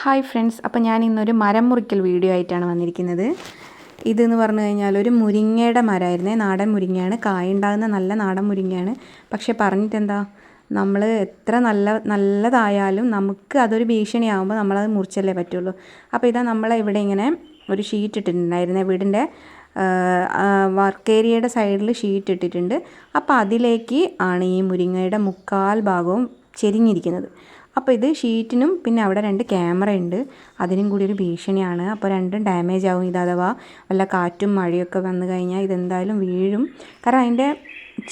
Hi friends അപ്പോൾ ഞാൻ ഇന്നൊരു മരം മുറിക്കൽ വീഡിയോ ആയിട്ടാണ് വന്നിരിക്കുന്നത്. ഇതെന്ന് പറഞ്ഞു കഴിഞ്ഞാൽ ഒരു മുരിങ്ങയുടെ മരമായിരുന്നേ. നാടൻ മുരിങ്ങയാണ്. കായുണ്ടാകുന്ന നല്ല നാടൻ മുരിങ്ങയാണ്. പക്ഷേ പറഞ്ഞിട്ടെന്താ? നമ്മൾ എത്ര നല്ല നല്ലതായാലും നമുക്ക് അതൊരു ഭീഷണിയാകുമ്പോൾ നമ്മളത് മുറിച്ചല്ലേ പറ്റുള്ളൂ. അപ്പോൾ ഇതാ നമ്മൾ ഇവിടെ ഇങ്ങനെ ഒരു ഷീറ്റ് ഇട്ടിട്ടുണ്ടായിരുന്നേ വീടിന്റെ വർക്ക് ഏരിയയുടെ സൈഡിൽ ഷീറ്റ് ഇട്ടിട്ടുണ്ട്. അപ്പോൾ അതിലേക്ക് ആണ് ഈ മുരിങ്ങയുടെ മുക്കാൽ ഭാഗവും ചെരിഞ്ഞിരിക്കുന്നത്. അപ്പോൾ ഇത് ഷീറ്റിനും പിന്നെ അവിടെ രണ്ട് ക്യാമറ ഉണ്ട്. അതിനും കൂടി ഒരു ഭീഷണിയാണ്. അപ്പോൾ രണ്ടും ഡാമേജ് ആവും ഇത് അഥവാ വല്ല കാറ്റും മഴയൊക്കെ വന്നു കഴിഞ്ഞാൽ ഇതെന്തായാലും വീഴും. കാരണം അതിന്റെ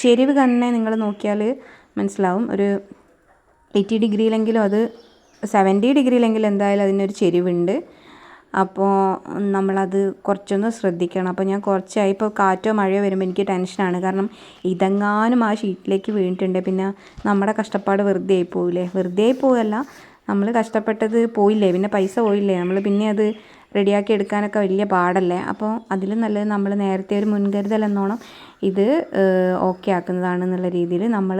ചെരിവ് തന്നെ നിങ്ങൾ നോക്കിയാൽ മനസ്സിലാവും. ഒരു എയ്റ്റി ഡിഗ്രിയിലെങ്കിലും അത് സെവന്റി ഡിഗ്രിയിലെങ്കിലും എന്തായാലും അതിനൊരു ചെരിവുണ്ട്. അപ്പോൾ നമ്മളത് കുറച്ചൊന്ന് ശ്രദ്ധിക്കണം. അപ്പോൾ ഞാൻ കുറച്ചായി. ഇപ്പോൾ കാറ്റോ മഴയോ വരുമ്പോൾ എനിക്ക് ടെൻഷനാണ്. കാരണം ഇതെങ്ങാനും ആ ഷീറ്റിലേക്ക് വീണിട്ടുണ്ട്. പിന്നെ നമ്മുടെ കഷ്ടപ്പാട് വെറുതെ ആയി പോവില്ലേ? വെറുതെ ആയി പോവല്ല. നമ്മൾ കഷ്ടപ്പെട്ടത് പോയില്ലേ? പിന്നെ പൈസ പോയില്ലേ? നമ്മൾ പിന്നെ അത് റെഡിയാക്കി എടുക്കാനൊക്കെ വലിയ പാടല്ലേ? അപ്പോൾ അതിലും നല്ലത് നമ്മൾ നേരത്തെ ഒരു മുൻകരുതൽ എന്നോണം ഇത് ഓക്കെ ആക്കുന്നതാണെന്നുള്ള രീതിയിൽ നമ്മൾ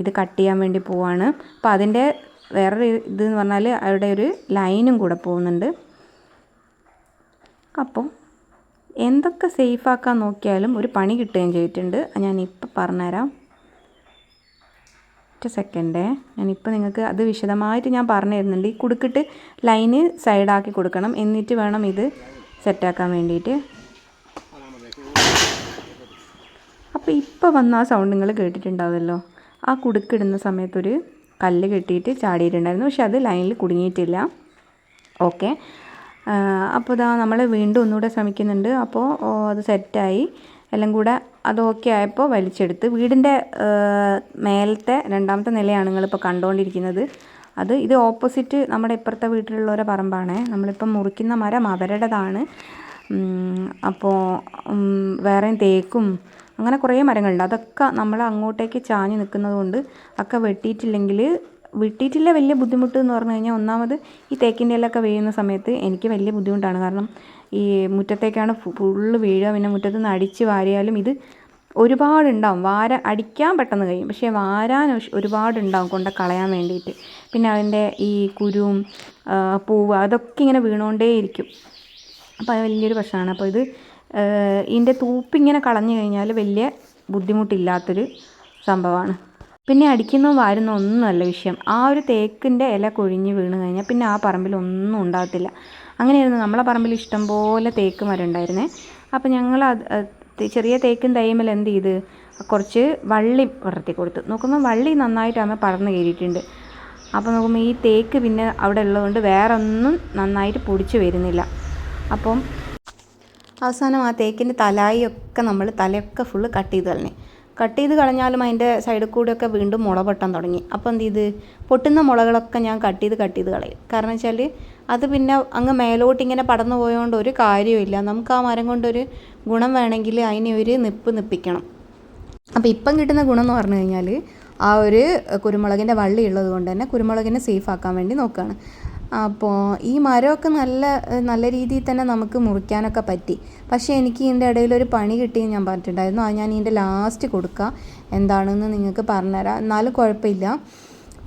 ഇത് കട്ട് ചെയ്യാൻ വേണ്ടി പോവാണ്. അപ്പോൾ അതിന്റെ വേറൊരു ഇതെന്ന് പറഞ്ഞാൽ അവിടെ ഒരു ലൈനും കൂടെ പോകുന്നുണ്ട്. അപ്പോൾ എന്തൊക്കെ സേഫാക്കാൻ നോക്കിയാലും ഒരു പണി കിട്ടുകയും ചെയ്തിട്ടുണ്ട്. ഞാൻ ഇപ്പോൾ പറഞ്ഞുതരാം. ഒറ്റ സെക്കൻഡേ. ഞാനിപ്പോൾ നിങ്ങൾക്ക് അത് വിശദമായിട്ട് ഞാൻ പറഞ്ഞു തരുന്നുണ്ട് ഈ കുടുക്കിട്ട് ലൈന് സൈഡാക്കി കൊടുക്കണം. എന്നിട്ട് വേണം ഇത് സെറ്റാക്കാൻ വേണ്ടിയിട്ട്. അപ്പോൾ ഇപ്പോൾ വന്ന ആ സൗണ്ട് നിങ്ങൾ കേട്ടിട്ടുണ്ടാവുമല്ലോ. ആ കുടുക്കിടുന്ന സമയത്തൊരു കല്ല് കെട്ടിയിട്ട് ചാടിയിട്ടുണ്ടായിരുന്നു. പക്ഷെ അത് ലൈനിൽ കുടുങ്ങിയിട്ടില്ല. ഓക്കെ. അപ്പോൾ ഇതാ നമ്മൾ വീണ്ടും ഒന്നുകൂടെ ശ്രമിക്കുന്നുണ്ട്. അപ്പോൾ അത് സെറ്റായി. എല്ലാം കൂടെ അത് ഓക്കെ ആയപ്പോൾ വലിച്ചെടുത്ത്. വീടിന്റെ മേലത്തെ രണ്ടാമത്തെ നിലയാണ് നിങ്ങളിപ്പോൾ കണ്ടുകൊണ്ടിരിക്കുന്നത് അത് ഇത് ഓപ്പോസിറ്റ് നമ്മുടെ ഇപ്പുറത്തെ വീട്ടിലുള്ളവരെ പറമ്പാണ്. നമ്മളിപ്പം മുറിക്കുന്ന മരം അവരുടേതാണ്. അപ്പോൾ വേറെയും തേക്കും അങ്ങനെ കുറേ മരങ്ങളുണ്ട്. അതൊക്കെ നമ്മൾ അങ്ങോട്ടേക്ക് ചാഞ്ഞ് നിൽക്കുന്നത് കൊണ്ട് ഒക്കെ വെട്ടിയിട്ടില്ലെങ്കിൽ വെട്ടിയിട്ടില്ല വലിയ ബുദ്ധിമുട്ട് എന്ന് പറഞ്ഞു കഴിഞ്ഞാൽ ഒന്നാമത് ഈ തേക്കിന്റെ ഇലയൊക്കെ വീഴുന്ന സമയത്ത് എനിക്ക് വലിയ ബുദ്ധിമുട്ടാണ്. കാരണം ഈ മുറ്റത്തേക്കാണ് ഫുള്ള് വീഴുക. പിന്നെ മുറ്റത്ത് നിന്ന് അടിച്ച് വാരിയാലും ഇത് ഒരുപാടുണ്ടാവും. വാര അടിക്കാൻ പെട്ടെന്ന് കഴിയും. പക്ഷേ വാരാൻ ഒരുപാടുണ്ടാവും കൊണ്ട് കളയാൻ വേണ്ടിയിട്ട്. പിന്നെ അതിന്റെ ഈ കുരുവും പൂവ് അതൊക്കെ ഇങ്ങനെ വീണുകൊണ്ടേയിരിക്കും അപ്പോൾ അത് വലിയൊരു പ്രശ്നമാണ്. അപ്പോൾ ഇത് ഇതിന്റെ തൂപ്പിങ്ങനെ കളഞ്ഞു കഴിഞ്ഞാൽ വലിയ ബുദ്ധിമുട്ടില്ലാത്തൊരു സംഭവമാണ്. പിന്നെ അടിക്കുന്നതും ഒന്നും ഒന്നുമല്ല വിഷയം. ആ ഒരു തേക്കിന്റെ ഇല കൊഴിഞ്ഞ് വീണ് കഴിഞ്ഞാൽ പിന്നെ ആ പറമ്പിൽ ഒന്നും ഉണ്ടാകത്തില്ല. അങ്ങനെയായിരുന്നു നമ്മളെ പറമ്പിൽ ഇഷ്ടംപോലെ തേക്ക് മരം ഉണ്ടായിരുന്നേ. അപ്പോൾ ഞങ്ങൾ ചെറിയ തേക്കും തൈമൽ എന്ത് ചെയ്ത് കുറച്ച് വള്ളി വളർത്തി കൊടുത്തു. നോക്കുമ്പോൾ വള്ളി നന്നായിട്ടാണ് പടർന്നു കയറിയിട്ടുണ്ട്. അപ്പോൾ നോക്കുമ്പോൾ ഈ തേക്ക് പിന്നെ അവിടെ ഉള്ളതുകൊണ്ട് വേറെ ഒന്നും നന്നായിട്ട് പൊടിച്ച് വരുന്നില്ല. അപ്പം അവസാനം ആ തേക്കിന്റെ തലായിയൊക്കെ നമ്മൾ തലയൊക്കെ ഫുള്ള് കട്ട് ചെയ്ത് കളഞ്ഞു. കട്ട് ചെയ്ത് കളഞ്ഞാലും അതിന്റെ സൈഡിൽ കൂടെയൊക്കെ വീണ്ടും മുള പൊട്ടാൻ തുടങ്ങി. അപ്പോൾ എന്ത് ചെയ്ത്? പൊട്ടുന്ന മുളകളൊക്കെ ഞാൻ കട്ട് ചെയ്ത് കട്ട് ചെയ്ത് കളയും. കാരണം വെച്ചാൽ അത് പിന്നെ അങ്ങ് മേലോട്ട് ഇങ്ങനെ പടന്നു പോയതുകൊണ്ട് ഒരു കാര്യമില്ല നമുക്ക് ആ മരം കൊണ്ടൊരു ഗുണം വേണമെങ്കിൽ അതിനെ ഒരു നിപ്പ് നിപ്പിക്കണം. അപ്പോൾ ഇപ്പം കിട്ടുന്ന ഗുണം എന്ന് പറഞ്ഞു കഴിഞ്ഞാൽ ആ ഒരു കുരുമുളകിന്റെ വള്ളി ഉള്ളത് കൊണ്ട് തന്നെ കുരുമുളകിനെ സേഫ് ആക്കാൻ വേണ്ടി നോക്കുകയാണ് അപ്പോൾ ഈ മരമൊക്കെ നല്ല നല്ല രീതിയിൽ തന്നെ നമുക്ക് മുറിക്കാനൊക്കെ പറ്റി. പക്ഷേ എനിക്ക് ഇതിന്റെ ഇടയിൽ ഒരു പണി കിട്ടിയെന്ന് ഞാൻ പറഞ്ഞിട്ടുണ്ടായിരുന്നു. അത് ഞാൻ ഇതിന്റെ ലാസ്റ്റ് കൊടുക്കുക എന്താണെന്ന് നിങ്ങൾക്ക് പറഞ്ഞുതരാം. എന്നാലും കുഴപ്പമില്ല.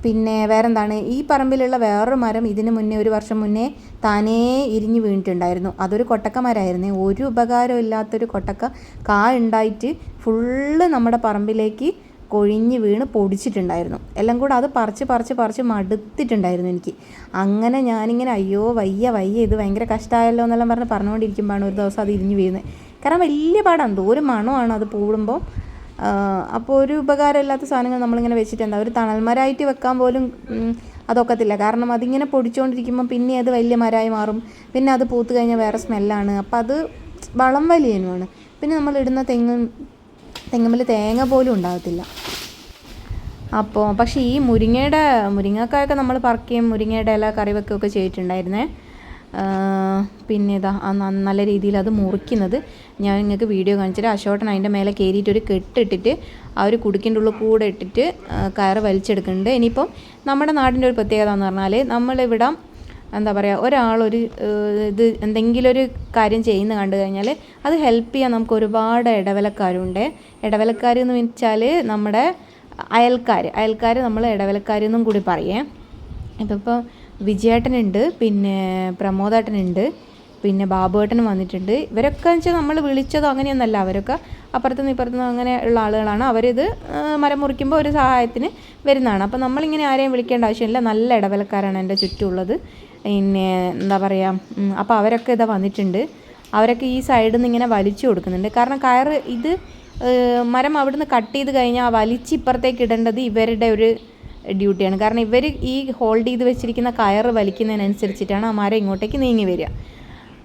പിന്നെ വേറെ എന്താണ് ഈ പറമ്പിലുള്ള വേറൊരു മരം ഇതിന് മുന്നേ ഒരു വർഷം മുന്നേ താനേ ഇരിഞ്ഞ് വീണിട്ടുണ്ടായിരുന്നു. അതൊരു കൊട്ടക്ക മരമായിരുന്നു ഒരു ഉപകാരം ഇല്ലാത്തൊരു കൊട്ടക്ക കാ ഉണ്ടായിട്ട് ഫുള്ള് നമ്മുടെ പറമ്പിലേക്ക് കൊഴിഞ്ഞ് വീണ് പൊടിച്ചിട്ടുണ്ടായിരുന്നു. എല്ലാം കൂടെ അത് പറിച്ച് പറിച്ച് പറിച്ച് മടുത്തിട്ടുണ്ടായിരുന്നു എനിക്ക്. അങ്ങനെ ഞാനിങ്ങനെ അയ്യോ വയ്യ വയ്യ ഇത് ഭയങ്കര കഷ്ടമായല്ലോ എന്നെല്ലാം പറഞ്ഞ് പറഞ്ഞുകൊണ്ടിരിക്കുമ്പോഴാണ് ഒരു ദിവസം അത് ഇരിഞ്ഞ് വീഴുന്നത്. കാരണം വലിയ പാടാണ് ഒരു മണമാണ് അത് പൂടുമ്പോൾ അപ്പോൾ ഒരു ഉപകാരമില്ലാത്ത സാധനങ്ങൾ നമ്മളിങ്ങനെ വെച്ചിട്ട് ഒരു തണൽമരമായിട്ട് വെക്കാൻ പോലും അതൊക്കത്തില്ല. കാരണം അതിങ്ങനെ പൊടിച്ചുകൊണ്ടിരിക്കുമ്പോൾ പിന്നെ അത് വലിയ മരമായി മാറും. പിന്നെ അത് പൂത്ത് കഴിഞ്ഞാൽ വേറെ സ്മെല്ലാണ്. അപ്പോൾ അത് വളം വലിയനുമാണ് പിന്നെ നമ്മൾ ഇടുന്ന തെങ്ങ് തെങ്ങുമ്പിൽ തേങ്ങ പോലും ഉണ്ടാകത്തില്ല. അപ്പോൾ പക്ഷേ ഈ മുരിങ്ങയുടെ മുരിങ്ങക്കായൊക്കെ നമ്മൾ പറക്കുകയും മുരിങ്ങയുടെ ഇല കറി വെക്കുകയൊക്കെ ചെയ്തിട്ടുണ്ടായിരുന്നേ. പിന്നെ ഇതാ നല്ല രീതിയിൽ അത് മുറിക്കുന്നത്. ഞാൻ നിങ്ങൾക്ക് വീഡിയോ കാണിച്ചിട്ട് അശോട്ടൻ അതിന്റെ മേലെ കയറിയിട്ട് ഒരു കെട്ടിട്ടിട്ട് ആ ഒരു കുടുക്കിന്റെ ഉള്ളിൽ കൂടെ ഇട്ടിട്ട് കയറ് വലിച്ചെടുക്കുന്നുണ്ട്. ഇനിയിപ്പം നമ്മുടെ നാടിന്റെ ഒരു പ്രത്യേകത എന്ന് പറഞ്ഞാൽ നമ്മളിവിടെ എന്താ പറയുക ഒരാളൊരു ഇത് എന്തെങ്കിലും ഒരു കാര്യം ചെയ്യുന്ന കണ്ടു കഴിഞ്ഞാൽ അത് ഹെൽപ്പ് ചെയ്യാൻ നമുക്ക് ഒരുപാട് ഇടവലക്കാരുണ്ട്. ഇടവലക്കാർ എന്ന് വെച്ചാൽ നമ്മുടെ അയൽക്കാർ അയൽക്കാർ നമ്മൾ ഇടവലക്കാരെന്നും കൂടി പറയേ. ഇപ്പം ഇപ്പോൾ വിജയേട്ടനുണ്ട് പിന്നെ പ്രമോദേട്ടനുണ്ട് പിന്നെ ബാബുവേട്ടൻ വന്നിട്ടുണ്ട്. ഇവരൊക്കെ വെച്ചാൽ നമ്മൾ വിളിച്ചതോ അങ്ങനെയൊന്നല്ല അവരൊക്കെ അപ്പുറത്തുനിന്ന് ഇപ്പുറത്തുനിന്ന് അങ്ങനെ ഉള്ള ആളുകളാണ്. അവരിത് മരം മുറിക്കുമ്പോൾ ഒരു സഹായത്തിന് വരുന്നതാണ്. അപ്പോൾ നമ്മളിങ്ങനെ ആരെയും വിളിക്കേണ്ട ആവശ്യമില്ല. നല്ല ഇടവലക്കാരാണ് എന്റെ ചുറ്റുമുള്ളത്. പിന്നെ എന്താ പറയുക അപ്പോൾ അവരൊക്കെ ഇതാ വന്നിട്ടുണ്ട്. അവരൊക്കെ ഈ സൈഡിൽ നിന്ന് ഇങ്ങനെ വലിച്ചു കൊടുക്കുന്നുണ്ട്. കാരണം കയർ ഇത് മരം അവിടുന്ന് കട്ട് ചെയ്ത് കഴിഞ്ഞാൽ വലിച്ച് ഇപ്പുറത്തേക്ക് ഇടേണ്ടത് ഇവരുടെ ഒരു ഡ്യൂട്ടിയാണ് കാരണം ഇവർ ഈ ഹോൾഡ് ചെയ്ത് വെച്ചിരിക്കുന്ന കയർ വലിക്കുന്നതിനനുസരിച്ചിട്ടാണ് ആ മരം ഇങ്ങോട്ടേക്ക് നീങ്ങി വരിക.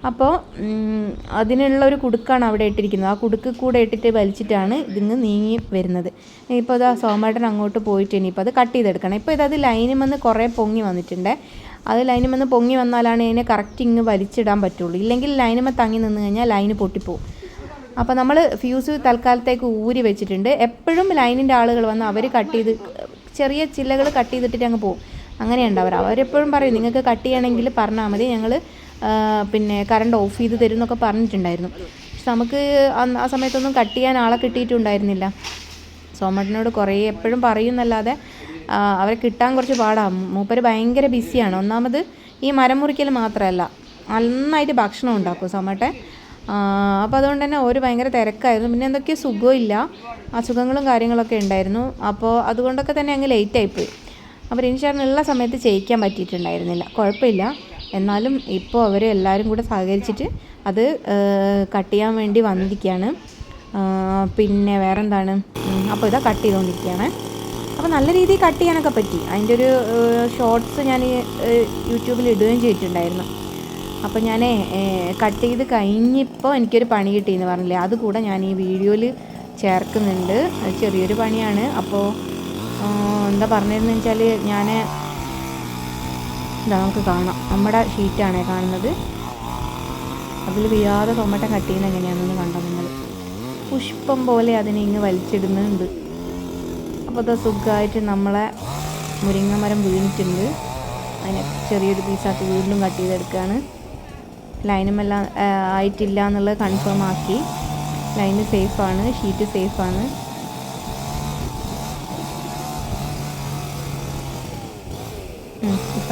അപ്പോൾ അതിനുള്ള ഒരു കുടുക്കാണ് അവിടെ ഇട്ടിരിക്കുന്നത്. ആ കുടുക്ക് കൂടെ ഇട്ടിട്ട് വലിച്ചിട്ടാണ് ഇതിങ്ങ് നീങ്ങി വരുന്നത്. ഇപ്പോൾ ഇതാ സോമേട്ടൻ അങ്ങോട്ട് പോയിട്ട് ഇനിയിപ്പോൾ അത് കട്ട് ചെയ്തെടുക്കണം. ഇപ്പോൾ ഇതത് ലൈനിൽ വന്ന് കുറേ പൊങ്ങി വന്നിട്ടുണ്ട്. അത് ലൈനിൽ വന്ന് പൊങ്ങി വന്നാലാണ് ഇതിനെ കറക്റ്റ് ഇങ്ങ് വലിച്ചിടാൻ പറ്റുള്ളൂ. ഇല്ലെങ്കിൽ ലൈനിമ തങ്ങി നിന്ന് കഴിഞ്ഞാൽ ലൈന് പൊട്ടിപ്പോവും. അപ്പോൾ നമ്മൾ ഫ്യൂസ് തൽക്കാലത്തേക്ക് ഊരി വെച്ചിട്ടുണ്ട്. എപ്പോഴും ലൈനിന്റെ ആളുകൾ വന്ന് അവർ കട്ട് ചെയ്ത് ചെറിയ ചില്ലകൾ കട്ട് ചെയ്തിട്ടിട്ട് അങ്ങ് പോകും അങ്ങനെയുണ്ട് അവർ. അവരെപ്പോഴും പറയും നിങ്ങൾക്ക് കട്ട് ചെയ്യണമെങ്കിൽ പറഞ്ഞാൽ മതി. ഞങ്ങൾ പിന്നെ കറണ്ട് ഓഫ് ചെയ്ത് തരും എന്നൊക്കെ പറഞ്ഞിട്ടുണ്ടായിരുന്നു. പക്ഷെ നമുക്ക് ആ സമയത്തൊന്നും കട്ട് ചെയ്യാൻ ആളെ കിട്ടിയിട്ടുണ്ടായിരുന്നില്ല. സോമേട്ടനോട് കുറേ എപ്പോഴും പറയുന്നല്ലാതെ അവരെ കിട്ടാൻ കുറച്ച് പാടാ. മൂപ്പര് ഭയങ്കര ബിസിയാണ്. ഒന്നാമത് ഈ മരം മുറിക്കൽ മാത്രമല്ല നന്നായിട്ട് ഭക്ഷണം ഉണ്ടാക്കും സോമേട്ടൻ. അപ്പോൾ അതുകൊണ്ട് തന്നെ ഒരു ഭയങ്കര തിരക്കായിരുന്നു. പിന്നെ എന്തൊക്കെയോ സുഖമില്ല. അസുഖങ്ങളും കാര്യങ്ങളൊക്കെ ഉണ്ടായിരുന്നു. അപ്പോൾ അതുകൊണ്ടൊക്കെ തന്നെ അങ്ങ് ലേറ്റായിപ്പോയി അപ്പോൾ റിൻഷാറിനുള്ള സമയത്ത് ചെയ്യിക്കാൻ പറ്റിയിട്ടുണ്ടായിരുന്നില്ല. കുഴപ്പമില്ല. എന്നാലും ഇപ്പോൾ അവർ എല്ലാവരും കൂടെ സഹകരിച്ചിട്ട് അത് കട്ട് ചെയ്യാൻ വേണ്ടി വന്നിരിക്കുകയാണ്. പിന്നെ വേറെന്താണ്? അപ്പോൾ ഇതാ കട്ട് ചെയ്തുകൊണ്ടിരിക്കുകയാണ്. അപ്പോൾ നല്ല രീതിയിൽ കട്ട് ചെയ്യാനൊക്കെ പറ്റി. അതിന്റെ ഒരു ഷോർട്സ് ഞാൻ യൂട്യൂബിൽ ഇടുകയും ചെയ്തിട്ടുണ്ടായിരുന്നു. അപ്പോൾ ഞാൻ കട്ട് ചെയ്ത് കഴിഞ്ഞപ്പോൾ എനിക്കൊരു പണി കിട്ടിയെന്ന് പറഞ്ഞില്ലേ? അതുകൂടെ ഞാൻ ഈ വീഡിയോയിൽ ചേർക്കുന്നുണ്ട്. ചെറിയൊരു പണിയാണ്. അപ്പോൾ എന്താ പറഞ്ഞിരുന്നു വെച്ചാൽ ഞാൻ ഇതാ നമുക്ക് കാണാം. നമ്മുടെ ഷീറ്റാണേ കാണുന്നത്. അതിൽ വീഴാതെ തൊമ്മട്ടം കട്ട് ചെയ്യുന്ന എങ്ങനെയാണെന്ന് കണ്ടോ നിങ്ങൾ? പുഷ്പം പോലെ അതിനെ ഇങ്ങ് വലിച്ചിടുന്നുണ്ട്. അപ്പോൾ അത് സുഖമായിട്ട് നമ്മളെ മുരിങ്ങമരം വീണിട്ടുണ്ട്. അതിനെ ചെറിയൊരു പീസാക്കി വീണ്ടും കട്ട് ചെയ്തെടുക്കുകയാണ്. ലൈനുമെല്ലാം ആയിട്ടില്ല എന്നുള്ളത് കൺഫേം ആക്കി. ലൈന് സേഫാണ് ഷീറ്റ് സേഫാണ്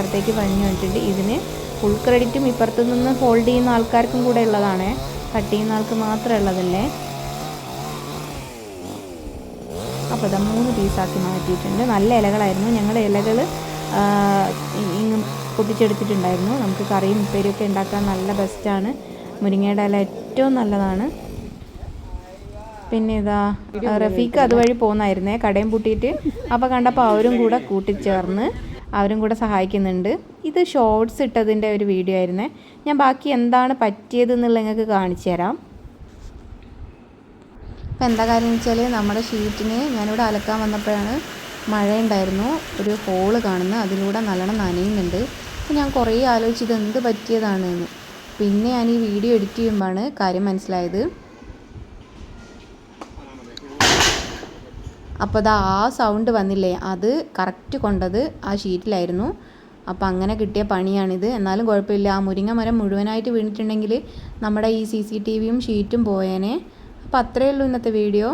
ഉം, വഴിഞ്ഞു വന്നിട്ടുണ്ട് ഇതിന് ഫുൾ ക്രെഡിറ്റും ഇപ്പുറത്തു നിന്ന് ഹോൾഡ് ചെയ്യുന്ന ആൾക്കാർക്കും കൂടെ ഉള്ളതാണ്. കട്ട് ചെയ്യുന്ന ആൾക്ക് മാത്രമേ ഉള്ളതല്ലേ? അപ്പോൾ ഇതാ മൂന്ന് പീസാക്കി മാറ്റിയിട്ടുണ്ട്. നല്ല ഇലകളായിരുന്നു. ഞങ്ങൾ ഇലകൾ പൊട്ടിച്ചെടുത്തിട്ടുണ്ടായിരുന്നു. നമുക്ക് കറിയും ഉപ്പേരിയൊക്കെ ഉണ്ടാക്കാൻ നല്ല ബെസ്റ്റാണ് മുരിങ്ങയുടെ ഇല ഏറ്റവും നല്ലതാണ്. പിന്നെ ഇതാ റഫീഖ് അതുവഴി പോകുന്നായിരുന്നേ കടയും പൂട്ടിയിട്ട്. അപ്പോൾ കണ്ടപ്പോൾ അവരും കൂടെ കൂട്ടിച്ചേർന്ന്. അവരും കൂടെ സഹായിക്കുന്നുണ്ട്. ഇത് ഷോർട്സ് ഇട്ടതിന്റെ ഒരു വീഡിയോ ആയിരുന്നേ. ഞാൻ ബാക്കി എന്താണ് പറ്റിയത് നിങ്ങൾക്ക് കാണിച്ചു തരാം. അപ്പോൾ എന്താ കാര്യം വെച്ചാൽ നമ്മുടെ ഷീറ്റിന് ഞാനിവിടെ അലക്കാൻ വന്നപ്പോഴാണ് മഴയുണ്ടായിരുന്നു. ഒരു ഹോൾ കാണുന്ന അതിലൂടെ നല്ലോണം നനയുന്നുണ്ട്. അപ്പോൾ ഞാൻ കുറേ ആലോചിച്ചത് എന്ത് പറ്റിയതാണ് എന്ന് പിന്നെ ഞാൻ ഈ വീഡിയോ എഡിറ്റ് ചെയ്യുമ്പോഴാണ് കാര്യം മനസ്സിലായത്. അപ്പോൾ അത് ആ സൗണ്ട് വന്നില്ലേ? അത് കറക്റ്റ് കൊണ്ടത് ആ ഷീറ്റിലായിരുന്നു അപ്പോൾ അങ്ങനെ കിട്ടിയ പണിയാണിത്. എന്നാലും കുഴപ്പമില്ല. ആ മുരിങ്ങ മരം മുഴുവനായിട്ട് വീണിട്ടുണ്ടെങ്കിൽ നമ്മുടെ ഈ സി സി ടി വിയും ഷീറ്റും പോയേനെ. അപ്പോൾ അത്രയേ ഉള്ളൂ ഇന്നത്തെ വീഡിയോ